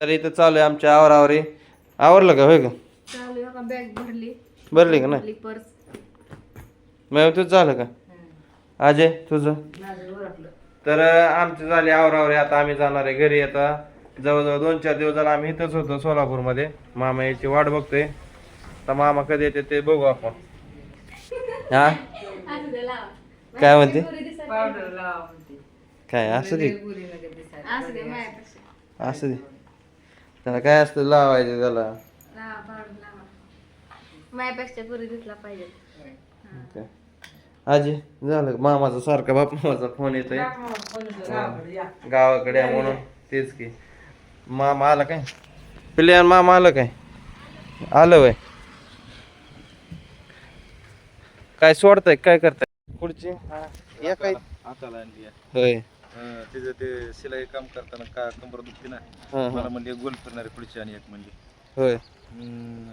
तर इथं चालू आहे आमच्या आवरावरी. आवरलं का? होय का? चालू आहे का बॅग भरली. भरली का नाही? भरली पर्स मग तुझं झालं का? अजय तुझं? तर अं, आमचं झाले आवरावरे. आता आम्ही जाणार आहे घरी. आता जवळजवळ दोन चार दिवस झाला आम्ही इथंच होतो सोलापूरमध्ये. मामा याची वाट बघतोय. तर मामा कधी येते ते बघू आपण. हा? काय म्हणते? पावडर लावा म्हणते. काय असं दे. दिसायला. असू दे माझ्यापेक्षा असं दे. त्याला काय असतं लावायचं त्याला. लावा पावडर लावा. माझ्यापेक्षा पुरी दिसला पाहिजे. काय आजी झालं का? मामाचा सारखा बाप मामाचा फोन येतोय. गावाकडे या. गावाकडे आहे म्हणून तेच की. मामा आला काय? प्लेयर मामा आलं काय? आलं वय. काय सोडताय काय करताय? पुढची? हा, या काय. होय. तिचं ते शिलाई काम करताना का कंबर दुखते ना हा, मला. म्हणली गोल फिरणारी पुढची आणि एक म्हणली. होय.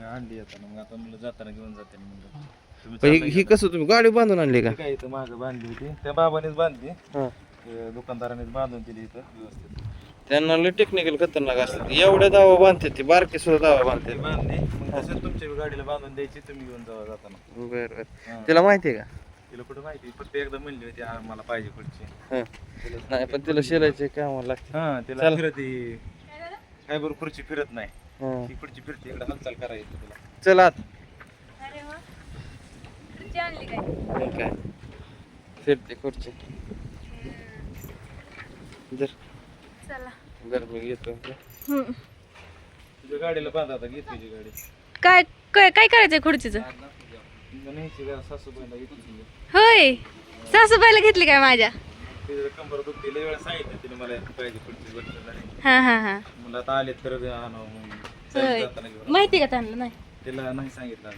आणली आता मग आता म्हणलं जाताना घेऊन जाते म्हणलं तुम्ही पण ही- ही का? कसं तुम्ही गाडी बांधून आणली का? ती काय इथं मागं बांधली होती त्या बाबानेच बांधली. हा. दुकानदारानेच बांधून दिली इथं व्यवस्थित. त्यांना लय टेक्निकल खतरनाक असतात एवढ्या दावा बांधते ती बारकी सुद्धा दावा बांधते. ती बांधली मग तुमच्या गाडीला बांधून द्यायची तुम्ही घेऊन जावा जाताना. बर बर. हा. तिला माहिती आहे तिला कुठं माहिती? फक्त एकदा म्हणली होती "हा, मला पाहिजे पुढची. का हा. नाही पण तिला शिलायचे काय मला लागते हा तिला चल. फिरत काय बरोबर खुर्ची फिरत नाही. हा. ती खुर्ची फिरते इकडे हालचाल करायची तुला. चल आत. अरे वा. खुर्ची आणली काय? मग काय? फिरते खुर्ची. जर. चला. बर मी घेतो. तुझ्या गाडीला बांधा आता घे तुझी गाडी. काय काय काय करायचंय खुर्चीचं न्यायची का सासूबाईला घेतली होय. सासूबाईला घेतली काय माझ्या? हा हा हा. होय. माहिती का त्यांना? नाही. नाही सांगितलं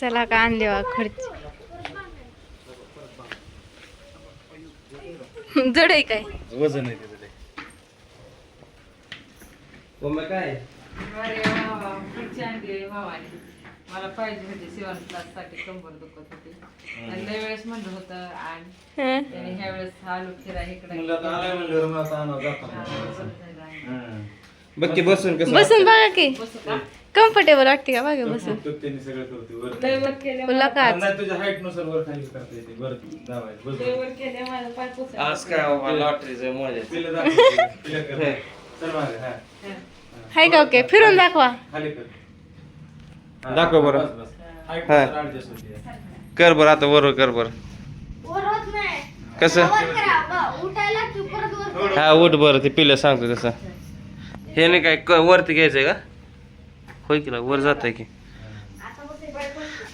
चला का आणली बा खुर्ची. जड आहे काय? वजन आहे लय. मग काय अरे वा वा, खुर्ची आणली आहे भावाने. मला पाहिजे होती शिवण क्लाससाठी कंबर दुखत होती. आणि लय वेळेस म्हणलं होतं आणि. हं. त्याने ह्या वेळेस आलो फिरा इकडे. म्हणलं आता आलाय म्हणल्यावर मला आता आणावं जाताना हं. बघ की बसून कसं बसून बघा की. बसू का? कम्फर्टेबल वाटते का बघा बसून? तो त्यांनी सगळं करते वर लय वर केले तुला नाही तुझ्या हाईटनुसार वर खाली करता येते. वर दाबायचं लय बस. वर केले माझं पाय पुसलं. आज काय लॉटरीचं मजा. तिला दाखव तिला कर. चल मागे हा. हाय का? ओके. फिरून दाखवा. खाली कर. हा, दाखव बरं. बस, बस. Height हा. नुसार adjust होते. कर बरं आता वर कर बरं. कसं? हा उठ बरं ते पिलं सांगतो तसं. हे नाही काय क- वरती घ्यायचंय का? होय की ना, वर जात आहे की.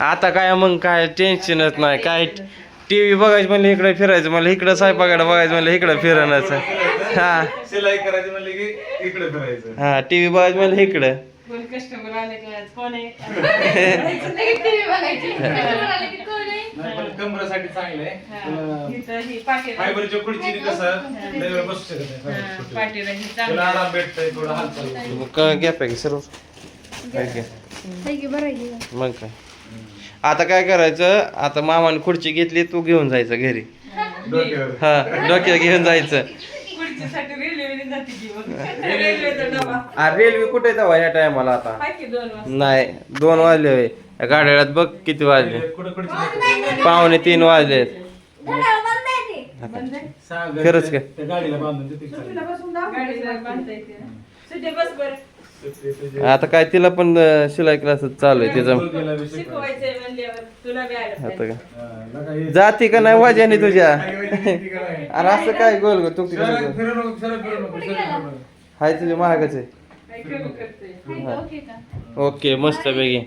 आता काय मग काय टेन्शनच नाही. काय टी व्ही बघायचं म्हणलं इकडे फिरायचं म्हणलं इकडं स्वयंपाकडे बघायचं म्हणलं इकडं फिरणच हा. शिलाई करायची म्हणले की इकडे फिरायचं. हा टी व्ही बघायचं म्हणलं इकडं. कोण कस्टमर आले का कोण आहे? नाही, पण कमरेसाठी चांगलं आहे. तुला इथं ही पाटील फायबरच्या खुर्चीने कसं लय वेळ बसू शकत नाही फायबरच्या खुर्चीवर. पाटील ही तुला चांगली आराम भेटतंय थोडं हालचाल होते. मग गॅप आहे की सर्व. काय? मग काय? आता काय करायचं? आता मामाने खुर्ची घेतली तू घेऊन जायचं घरी. डोक्यावर. हा डोक्यात घेऊन जायचं. खुर्चीसाठी रेल्वेने जाते की मग रेल्वेचा डबा. आ, रेल्वे कुठे येतं ह्या टायमाला आता? हाय की दोन वाजता? नाही दोन वाजले होय. या गाड्यात बघ किती वाजले. कुठं? पावणे तीन वाजले. घरी खरंच काय? त्या गाडीला बांधून तिथे. खाली. गाडीला बांधता येते. ना. सुटे बस बरं. ते- ते- आता काय तिला पण अं, शिलाई क्लास चालू आहे तिचं. शिकवायचंय म्हणल्यावर तुला बी आलं आता पाहिजे. का हे- जाती का नाही वाजाने तुझ्या? अरे असं काय गोल गो तू. हाय तुझे महागच. ओके मस्त पैकी.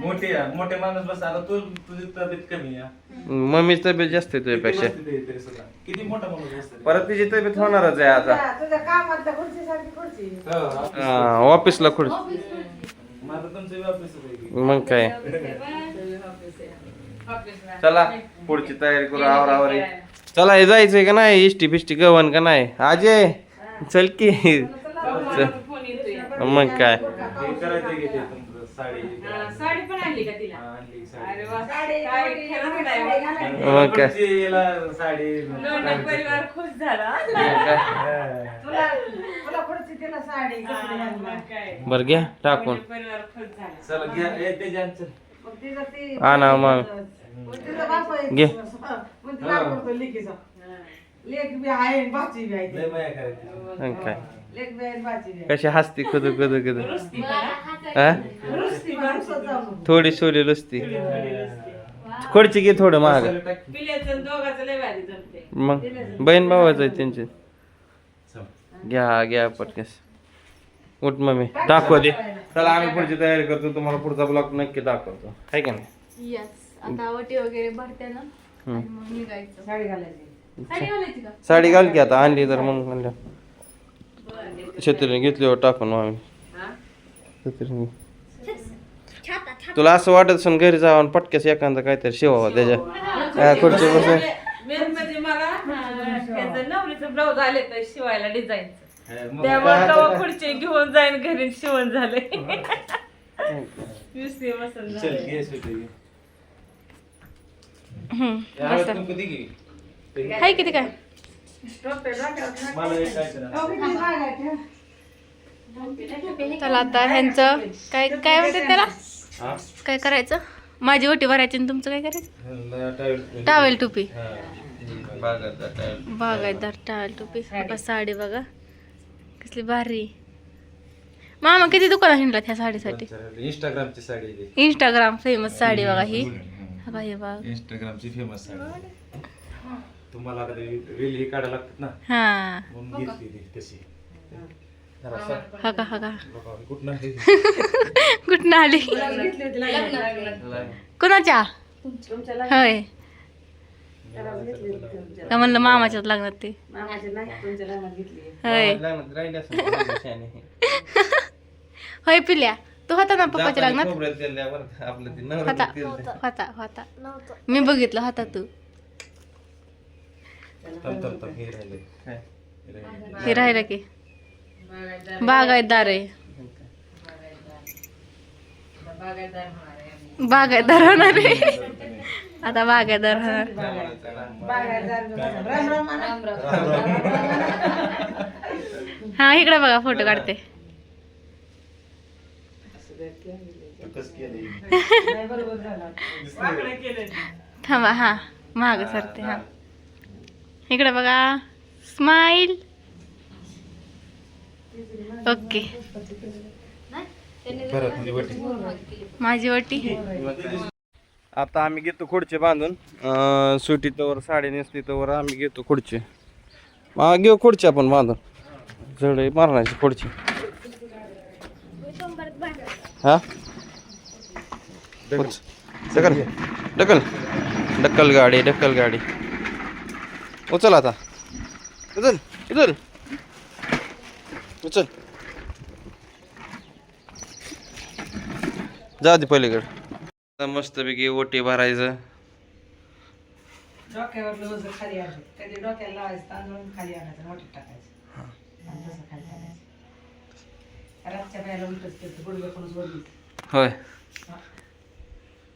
मोठी आहे, मोठे माणूस बस आता तू तुझी तब्येत कमी आहे मम्मीची तब्येत जास्त आहे तुझ्यापेक्षा. किती मोठा माणूस परत तिची तब्येत होणारच आहे आता. हो, ऑफिस- ऑफिसला खुर्ची. मग काय? चला पुढची तयारी करू आवरावरी चला हे जायचंय का नाही? इष्टी फिष्टी गवन का नाही? अजय चल की. मग काय? हे हा, हा, मग. काय? बरं घ्या टाकून. जान, चल. मग. घे. मग काय? आहे कशी हसती खुद खुद खुद. रुसती मग का? आता हाताने हा? रुसती माणसं जाऊन. थोडी सोली लुसती खोडची घे थोडं महाग मग. बहीण भावाचं आहे त्यांचे. घ्या घ्या पटकेस उठ मम्मी. दाखव दे. चला आम्ही पुढची तयारी करतो. तुम्हाला पुढचा ब्लॉग नक्की दाखवतो. आहे का नाही? यस आता वटी वगैरे भरते ना हम्म. आणि मग निघायचं. साडी घालायची. साडी घालायची का? साडी घाल की आता. आणली तर मग म्हणलं. छत्रीने घेतली हो टाकून छत्रीने. तुला असं वाटत असेल घरी जावं आणि पटक्यास एखादा काहीतरी शिवावं त्याच्या हा, खुर्ची बसून मेन म्हणजे मला त्याचं नवरीचं ब्लाऊज आले तर शिवायला डिझाईनचं मग त्यामुळे तेव्हा खुर्ची घेऊन जाईन घरी शिवण झाले. नुसती बसून चल झाले. घे सुट्टी घे. हम्म, यावेळेस तू कधी घे? हाय किती काय? मला एक करा. चला आता ह्यांचं. काय काय म्हणतात त्याला? हा? काय करायचं? माझी ओटी भरायची आणि तुमचं काय करायचं? टावेल- टावेल टोपी. हा. बागायतदार टावेल टोपी. बघा साडी बघा. कसली भारी. मामा किती दुकान हिंडला त्या साडीसाठी? इंस्टाग्रामची साडी आहे. इंस्टाग्राम फेमस साडी बघा ही. बघा हे बघा. इंस्टाग्रामची फेमस साडी. तुम्हाला रील ही काढायला लागतात ना? हा. म्हणून घेतली ती तशी. जरा. हा का हा का? बघा, कुठं नाही कुठं आली. कोणाच्या? होय त्यालाच घेतली होती तुमच्या. का म्हणलं मामाच्याच लागणार ते? मामाची नाही तुमच्या लग्नात घेतली. होय. होय पिल्या तू होता ना पप्पाच्या लग्नात? आपलं ते होता. मी बघितलं होता तू. हे राहिले की. बागायतदार- बागायतदार आहे. बागायतदार होणार आहे. आता म्हणा. हा इकडे बघा फोटो काढते. थांबा हा माग सरते हा इकडे बघा स्माइल ओके परत म्हणजे वटी. माझी वटी आता आम्ही घेतो खुर्ची बांधून. अं, सुटी तवर साडी नेसली तवर आम्ही घेतो मग घेऊ खुर्ची आपण बांधून. जड मारण्याची खुर्ची. हा. ढकल ढकल ढकल गाडी ढकल गाडी. उचल आता. उचल उचल. उचल. जा दे पलीकडे. मस्तपैकी ओटी भरायचं. डोक्यावर लोज खाली आणायचं कधी डोक्याला लावायचं तांदूळ खाली आणायचं मोठं टाकायचं. आणि तसं खाली आणायचं. रातच्या वेळेला उलटच केलं गुडघे पण वरली होय.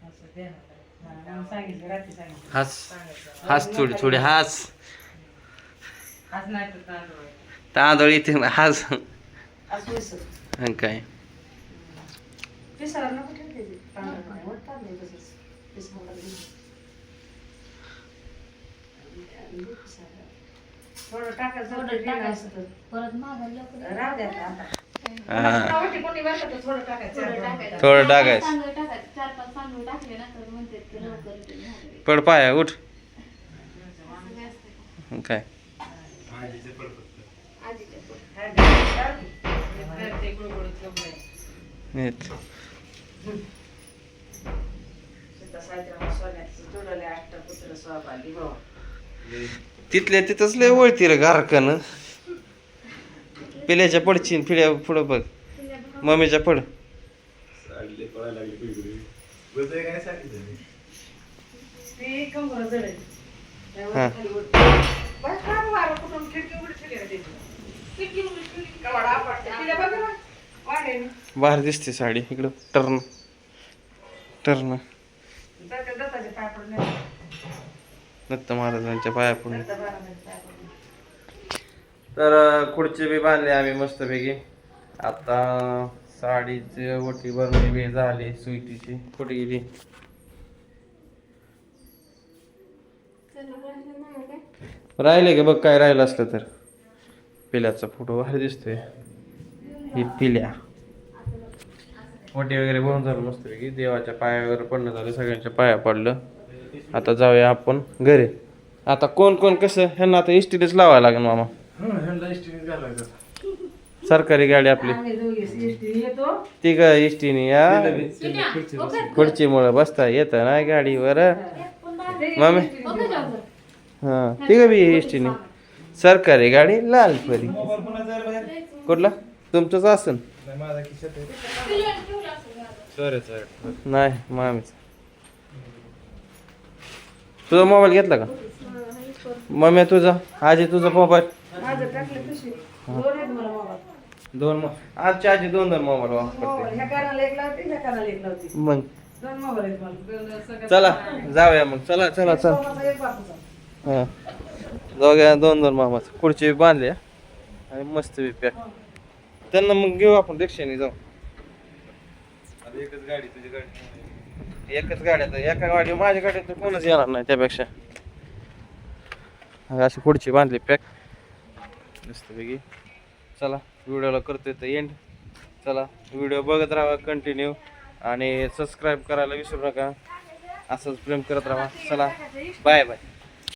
असं ते आम्ही सांगितलं रात्री सांगितलं. हास. हास थोडी थोडी हास. आज नाही तर तांदूळ. आहे. तांदूळ इथे हास. आणि काय? विसरायला नको. थोडं टाकायचं द्या आता. हा कोणी वाटलं तर थोडं टाकायचं थोडं टाकायचं तांदूळ टाकायचं चार पाच तांदूळ टाकले ना तर म्हणते की लवकर ते झाले. पड पाया उठ काय. आजीच्या पोटी. नीट अष्टपुत्र हो तिथल्या तिथंच लय वळती रे गारकन पिल्याच्या पडची पिल्या पुढं बघ. मम्मीच्या पड हा. बाहेर दिसते साडी. इकडं. टर्न. टर्न जाता जाता पाय पडून दत्त महाराजांच्या पाया पडून. तर खुर्ची बी बांधली आम्ही मस्तपैकी. आता साडीची ओटी भरणी बी झाली स्वीटीची. कुठे गेली राहिले का बघ काय राहिलं असलं तर. पिल्याचा फोटो भारी दिसतोय. ही पिल्या. ओटी वगैरे भरून झालं मस्तपैकी देवाच्या पाया वगैरे पडणं झालं सगळ्यांच्या पाया पडलं. आता जाऊया आपण घरी. आता कोण कोण कसं? ह्यांना आता इस्टीलेच लावायला लागेल मामा. हं, सरकारी गाडी आपली. ती का इष्टीने या. खुर्चीमुळं बसता येतं ना गाडीवर. मामी. हा. ती का बी इष्टीने सरकारी गाडी लाल परी. कुठला? तुमचंच असन. नाही माझा खिशात आहे. नाही मामीच. तुझा मोबाईल घेतला का? मम्मी तुझा? आजी तुझा मोबाईल? माझं टाकलं पिशवी. दोन आहेत मला मोबाईल. दोन मो- आजची आजी दोन दोन मोबाईल वापरते. मोबाईल ह्या कानाला एक लावते ह्या कानाला एक लावते. मग? दोन मोबाईल आहेत मला. चला जाऊया मग. चला चला चला. सोमाचा एक बापूचा. हा. दोघ्या दोन दोन मामाच. खुर्ची बांधल्या आणि मस्त बी पॅक. त्यांना मग घेऊ आपण रिक्षाने जाऊ. आता एकच गाडी तुझी गाडी एकच गाडी आता एका गाडी माझ्या गाडीत तर कोणच येणार नाही त्यापेक्षा. अशी खुर्ची बांधली पॅक. मस्तपैकी. चला व्हिडिओला करतोय तर एंड चला व्हिडिओ बघत राहा कंटिन्यू आणि सबस्क्राईब करायला विसरू नका. असंच प्रेम करत राहा. चला बाय बाय